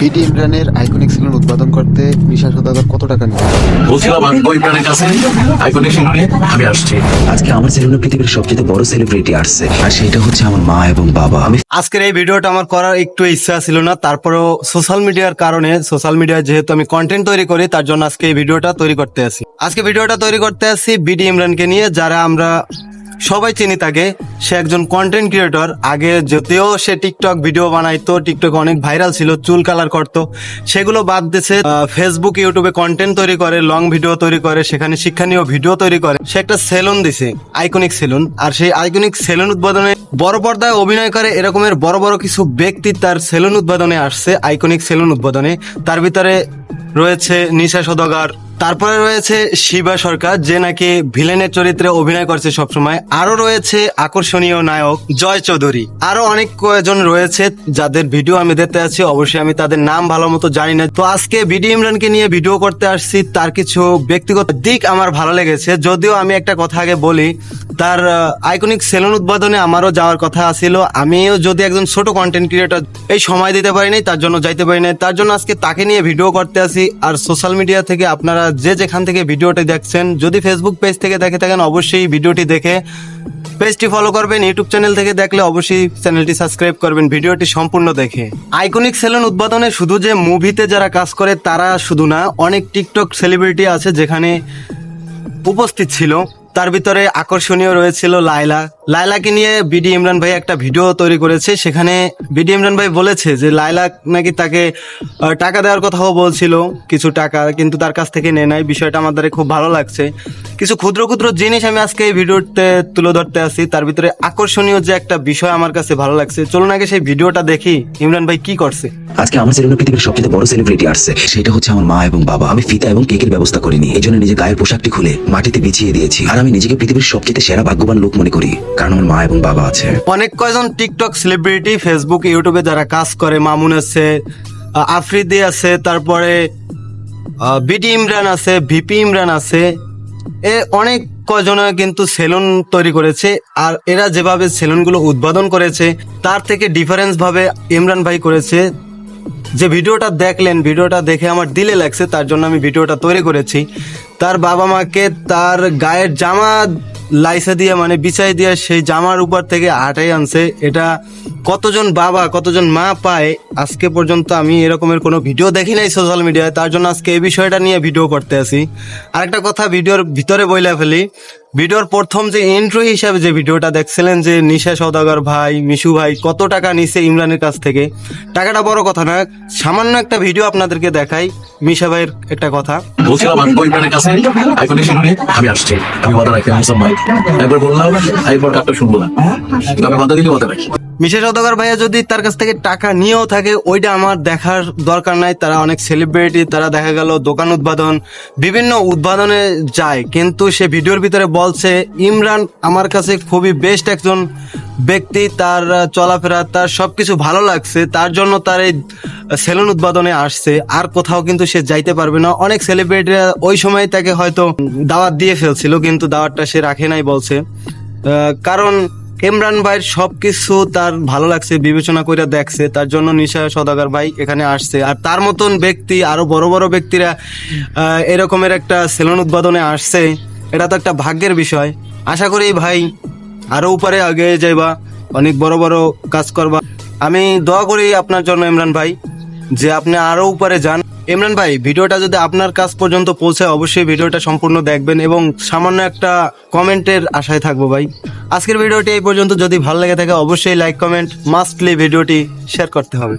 BD ইমরানের iconic salon উৎপাদন করতে নিশা সদাগর কত টাকা নিবে বলছিলাম আমি ওই প্রাণের কাছে আইকনিক নিয়ে আমি আসছি। আজকে আমার সেলুনে পৃথিবীর সবচেয়ে বড় সেলিব্রিটি আসছে। আর সেটা হচ্ছে আমার মা এবং বাবা। আমি আজকের এই ভিডিওটা আমার করার একটু ইচ্ছা ছিল না তারপরেও সোশ্যাল মিডিয়ার কারণে সোশ্যাল মিডিয়ায় যেহেতু আমি কন্টেন্ট তৈরি করি তার জন্য আজকে এই ভিডিওটা তৈরি করতে আসি আজকে ভিডিওটা তৈরি করতে আসি বিডি ইমরানকে নিয়ে যারা আমরা সবাই চিনি তাকে। সে একজন কন্টেন্ট ক্রিয়েটর আগে যদিও সে টিকটক ভিডিও বানাইতো টিকটক অনেক ভাইরাল ছিল, চুল কালার করতো। সেগুলো বাদ দিয়েছে ফেসবুক ইউটিউবে কন্টেন্ট তৈরি করে লং ভিডিও তৈরি করে, সেখানে শিক্ষণীয় ভিডিও তৈরি করে। সে একটা সেলুন দিছে আইকনিক সেলুন আর সেই আইকনিক সেলুন উদ্বোধনে বড় পর্দায় অভিনয় করে, এরকমের বড় বড় কিছু ব্যক্তি তার সেলুন উদ্বোধনে আসছে আইকনিক সেলুন উদ্বোধনে। তার ভিতরে রয়েছে নিশা সদগার তারপরে রয়েছে শিবা সরকার, যে নাকি ভিলেনের চরিত্রে অভিনয় করছে সবসময়। আরও রয়েছে আকর্ষণীয় নায়ক জয় চৌধুরী। আরও অনেক কয়েকজন রয়েছে যাদের ভিডিও আমি দেখতে আছি অবশ্যই আমি তাদের নাম ভালো মতো জানি না। তো আজকে বিডি ইমরানকে নিয়ে ভিডিও করতে আসছি, তার কিছু ব্যক্তিগত দিক আমার ভালো লেগেছে। যদিও আমি একটা কথা আগে বলি তার আইকনিক সেলুন উদ্বোধনে আমারও যাওয়ার কথা ছিল আমিও যদি একজন ছোট কন্টেন্ট ক্রিয়েটর এই সময় দিতে পারি নাই তার জন্য যাইতে পারি নাই তার জন্য আজকে তাকে নিয়ে ভিডিও করতে আসি। আর সোশ্যাল মিডিয়া থেকে আপনারা যে যেখান থেকে ভিডিওটি দেখছেন, যদি ফেসবুক পেজ থেকে দেখে থাকেন, অবশ্যই ভিডিওটি দেখে পেজটি ফলো করবেন। ইউটিউব চ্যানেল থেকে দেখলে অবশ্যই চ্যানেলটি সাবস্ক্রাইব করবেন ভিডিওটি সম্পূর্ণ দেখে। আইকনিক সেলুন উদ্বোধনে শুধু যে মুভিতে যারা কাজ করে, তারা শুধু না, অনেক টিকটক সেলিব্রিটি আছে যেখানে উপস্থিত ছিল। তার ভিতরে আকর্ষণীয় রয়েছিল লায়লা। লায়লাকে নিয়ে বিডি ইমরান ভাই একটা ভিডিও তৈরি করেছে। সেখানে বিডি ইমরান ভাই বলেছে যে লাইলা নাকি তাকে টাকা দেওয়ার কথাও বলছিল, কিছু টাকা, কিন্তু তার কাছ থেকে নেয় নাই। বিষয়টা আমাদের খুব ভালো লাগছে। কিছু ক্ষুদ্র ক্ষুদ্র জিনিস আমি আজকে এই ভিডিওতে তুলে ধরতে আসি। তার ভিতরে আকর্ষণীয় যে একটা বিষয় আমার কাছে ভালো লাগছে। চলুন আগে সেই ভিডিওটা দেখি, ইমরান ভাই কি করছে। আজকে আমার সেলুনে পৃথিবীর সবচেয়ে বড় সেলিব্রিটি আসছে সেটা হচ্ছে আমার মা এবং বাবা। আমি ফিতা এবং কেকের ব্যবস্থা করিনি। এই জন্য নিজে গায়ের পোশাকটি খুলে মাটিতে বিছিয়ে দিয়েছি। আর আমি নিজেকে পৃথিবীর সবচেয়ে সেরা ভাগ্যবান লোক মনে করি। কারণ আমার মা এবং বাবা আছে। অনেক কয়জন টিকটক সেলিব্রিটি ফেসবুক ইউটিউবে যারা কাজ করে, মামুন আছে আফ্রিদি আছে, তারপরে বিডি ইমরান আছে, ভিপি ইমরান আছে, এ অনেক কজনে কিন্তু সেলুন তৈরি করেছে, আর এরা যেভাবে সেলুনগুলো উদ্বোধন করেছে, তার থেকে ডিফারেন্স ভাবে ইমরান ভাই করেছে যে ভিডিওটা দেখলেন, ভিডিওটা দেখে আমার দিলে লাগছে, তার জন্য আমি ভিডিওটা তৈরি করেছি। তার বাবা মাকে তার গায়ের জামা লাইসা দিয়ে মানে বিছাই দিয়ে সেই জামার উপর থেকে হাঁটাই আনছে। এটা কতজন বাবা, কতজন মা পায়, আজকে পর্যন্ত আমি এরকমের কোনো ভিডিও দেখি নাই সোশ্যাল মিডিয়ায় তার জন্য আজকে এই বিষয়টা নিয়ে ভিডিও করতে আসি। আরেকটা কথা, ভিডিওর ভিতরে বইলা ফেলি। ভিডিওর প্রথম যে এন্ট্রি হিসাবে যে ভিডিওটা দেখছিলেন যে নিশা সৌদাগর ভাই, মিশু ভাই কত টাকা নিছে ইমরানের কাছ থেকে, টাকাটা বড় কথা না, সামান্য একটা ভিডিও আপনাদেরকে দেখাই, মিশা ভাইয়ের একটা কথা। বলছিলাম, আমি মানে কাছে আইকনিক শুনে আমি আসছি, আমি বাধা রাখি হামসাম ভাই একবার বললাম, একবার কাপটা শুনব না। আমি বাধা দিলে বাধা রাখি। মিশা সৌদাগর ভাইয়া যদি তার কাছ থেকে টাকা নিয়েও থাকে, ওইটা আমার দেখার দরকার নাই। তারা অনেক সেলিব্রিটি তারা দেখা গেল দোকান উদ্বোধন, বিভিন্ন উদ্বোধনে যায়। কিন্তু সে ভিডিওর ভিতরে বলছে, ইমরান আমার কাছে খুবই বেস্ট একজন ব্যক্তি, তার চলাফেরা, তার সব কিছু ভালো লাগছে, তার জন্য তার এই সেলুন উদ্বোধনে আসছে। আর কোথাও কিন্তু সে যাইতে পারবে না। অনেক সেলিব্রিটিরা ওই সময় তাকে হয়তো দাওয়াত দিয়ে ফেলছিল, কিন্তু দাওয়াতটা সে রাখে নাই বলছে। কারণ ইমরান ভাইয়ের সব কিছু তার ভালো লাগছে, বিবেচনা করে দেখছে, তার জন্য নিশা সদাগর ভাই এখানে আসছে। আর তার মতন ব্যক্তি, আরও বড় বড় ব্যক্তিরা এরকমের একটা সেলুন উদ্বোধনে আসছে, এটা তো একটা ভাগ্যের বিষয়। আশা করি ভাই, আরও উপরে আগে যাইবা, অনেক বড় বড় কাজ করবা। আমি দোয়া করি আপনার জন্য ইমরান ভাই। যে আপনি আরও উপরে যান। ইমরান ভাই, ভিডিওটা যদি আপনার কাছ পর্যন্ত পৌঁছায়, অবশ্যই ভিডিওটা সম্পূর্ণ দেখবেন এবং সামান্য একটা কমেন্টের আশায় থাকব ভাই। আজকের ভিডিওটি এই পর্যন্ত। যদি ভালো লেগে থাকে, অবশ্যই লাইক কমেন্ট মাস্টলি ভিডিওটি শেয়ার করতে হবে।